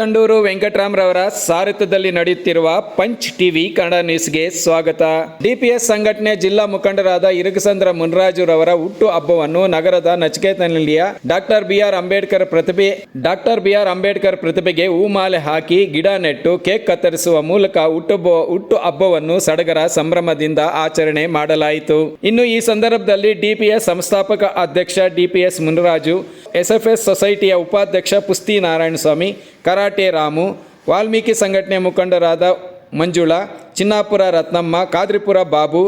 ಕಿತ್ತಂಡೂರು ವೆಂಕಟರಾಮ್ರವರ ಸಾರಥ್ಯದಲ್ಲಿ ನಡೆಯುತ್ತಿರುವ punch TV Kannada ನ್ಯೂಸ್ಗೆ ಸ್ವಾಗತ. ಡಿಪಿಎಸ್ ಸಂಘಟನೆ ಜಿಲ್ಲಾ ಮುಖಂಡರಾದ ಇರುಗಸಂದ್ರ ಮುನ್ರಾಜುರವರ ಹುಟ್ಟು ಹಬ್ಬವನ್ನು ನಗರದ ನಚಿಕೇತನಹಳ್ಳಿಯ ಡಾಕ್ಟರ್ ಬಿಆರ್ ಅಂಬೇಡ್ಕರ್ ಪ್ರತಿಭೆ, ಡಾಕ್ಟರ್ ಬಿಆರ್ ಅಂಬೇಡ್ಕರ್ ಪ್ರತಿಭೆಗೆ ಹೂಮಾಲೆ ಹಾಕಿ ಗಿಡ ನೆಟ್ಟು, ಕೇಕ್ ಕತ್ತರಿಸುವ ಮೂಲಕ ಹುಟ್ಟುಹಬ್ಬ ಹುಟ್ಟು ಹಬ್ಬವನ್ನು ಸಡಗರ ಸಂಭ್ರಮದಿಂದ ಆಚರಣೆ ಮಾಡಲಾಯಿತು. ಇನ್ನು ಈ ಸಂದರ್ಭದಲ್ಲಿ ಡಿಪಿಎಸ್ ಸಂಸ್ಥಾಪಕ ಅಧ್ಯಕ್ಷ ಡಿಪಿಎಸ್ ಮುನರಾಜು, ಎಸ್ಎಫ್ಎಸ್ ಸೊಸೈಟಿಯ ಉಪಾಧ್ಯಕ್ಷ ಪುಸ್ತಿ ನಾರಾಯಣಸ್ವಾಮಿ ಕರಾಟೆ ರಾಮು, ವಾಲ್ಮೀಕಿ ಸಂಘಟನೆ ಮುಖಂಡರಾದ ಮಂಜುಳಾ, ಚಿನ್ನಾಪುರ ರತ್ನಮ್ಮ, ಕಾದ್ರಿಪುರ ಬಾಬು,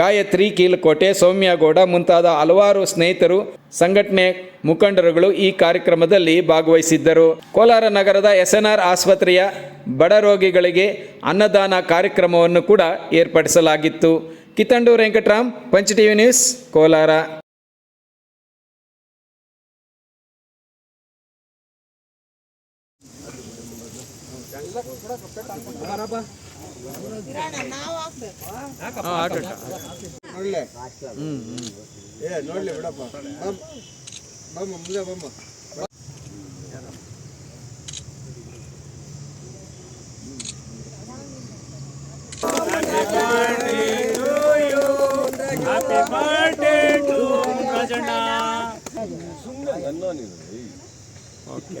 ಗಾಯತ್ರಿ ಕೀಲಕೋಟೆ, ಸೌಮ್ಯಗೌಡ ಮುಂತಾದ ಹಲವಾರು ಸ್ನೇಹಿತರು, ಸಂಘಟನೆ ಮುಖಂಡರುಗಳು ಈ ಕಾರ್ಯಕ್ರಮದಲ್ಲಿ ಭಾಗವಹಿಸಿದ್ದರು. ಕೋಲಾರ ನಗರದ ಎಸ್ಎನ್ಆರ್ ಆಸ್ಪತ್ರೆಯ ಬಡ ರೋಗಿಗಳಿಗೆ ಅನ್ನದಾನ ಕಾರ್ಯಕ್ರಮವನ್ನು ಕೂಡ ಏರ್ಪಡಿಸಲಾಗಿತ್ತು. ಕಿತ್ತಂಡೂರು ವೆಂಕಟರಾಮ್, ಪಂಚ ಟಿವಿ ನ್ಯೂಸ್, ಕೋಲಾರ. ನೋಡ್ಲೆ ಏ ನೋಡ್ಲಿ ಬಿಡಪ್ಪ ಬಮ್ಮ ಮುಂದೆ ಬಮ್ಮ ಓಕೆ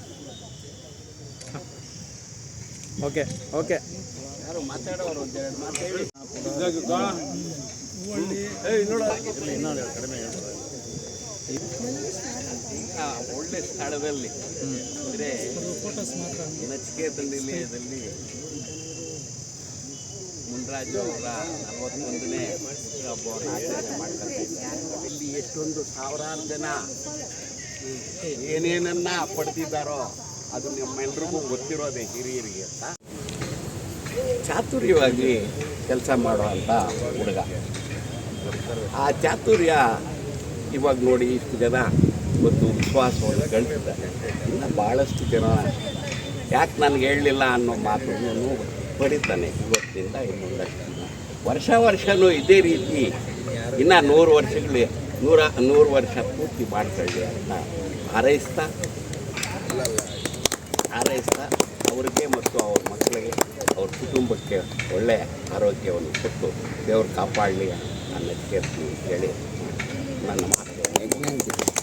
ಓಕೆ ಓಕೆ. ಒಳ್ಳೆ ಸ್ಥಳದಲ್ಲಿ ಅಂದರೆ ನಚಿಕೇತನ ನಿಲಯದಲ್ಲಿ ಮುನ್ರಾಜು ಅವರ ನಲವತ್ತೊಂದನೇ ಹಬ್ಬವನ್ನು ಆಚರಣೆ ಮಾಡ್ತಾರೆ. ಇಲ್ಲಿ ಎಷ್ಟೊಂದು ಸಾವಿರಾರು ಜನ ಏನೇನನ್ನ ಪಡೆದಿದ್ದಾರೋ ಅದು ನಿಮ್ಮೆಲ್ರಿಗೂ ಗೊತ್ತಿರೋದೇ ಹಿರಿಯರಿಗೆ ಅಂತ. ಚಾತುರ್ಯವಾಗಿ ಕೆಲಸ ಮಾಡುವಂಥ ಹುಡುಗ. ಆ ಚಾತುರ್ಯ ಇವಾಗ ನೋಡಿ ಇಷ್ಟು ಜನ ಇವತ್ತು ವಿಶ್ವಾಸವನ್ನು ಗಳಿಸಿದ್ದಾರೆ. ಇನ್ನು ಭಾಳಷ್ಟು ಜನ ಯಾಕೆ ನನಗೆ ಹೇಳಲಿಲ್ಲ ಅನ್ನೋ ಮಾತನ್ನು ಪಡಿತಾನೆ ಇವತ್ತಿಂದ ಇನ್ನೊಂದಷ್ಟು ವರ್ಷ ವರ್ಷವೂ ಇದೇ ರೀತಿ ಇನ್ನೂ ನೂರು ವರ್ಷಗಳಿಗೆ ನೂರ ನೂರು ವರ್ಷ ಪೂರ್ತಿ ಮಾಡ್ಕೊಳ್ಳಿ ಅಂತ ಹಾರೈಸ್ತಾ ಹಾರೈಸ್ತಾ ಅವ್ರಿಗೆ ಮತ್ತು ಅವ್ರ ಮಕ್ಕಳಿಗೆ, ಅವ್ರ ಕುಟುಂಬಕ್ಕೆ ಒಳ್ಳೆಯ ಆರೋಗ್ಯವನ್ನು ಕೊಟ್ಟು ದೇವರು ಕಾಪಾಡಲಿ ಅನ್ನೋದಕ್ಕೆ ಹೇಳಿ ನನ್ನ ಮಾತು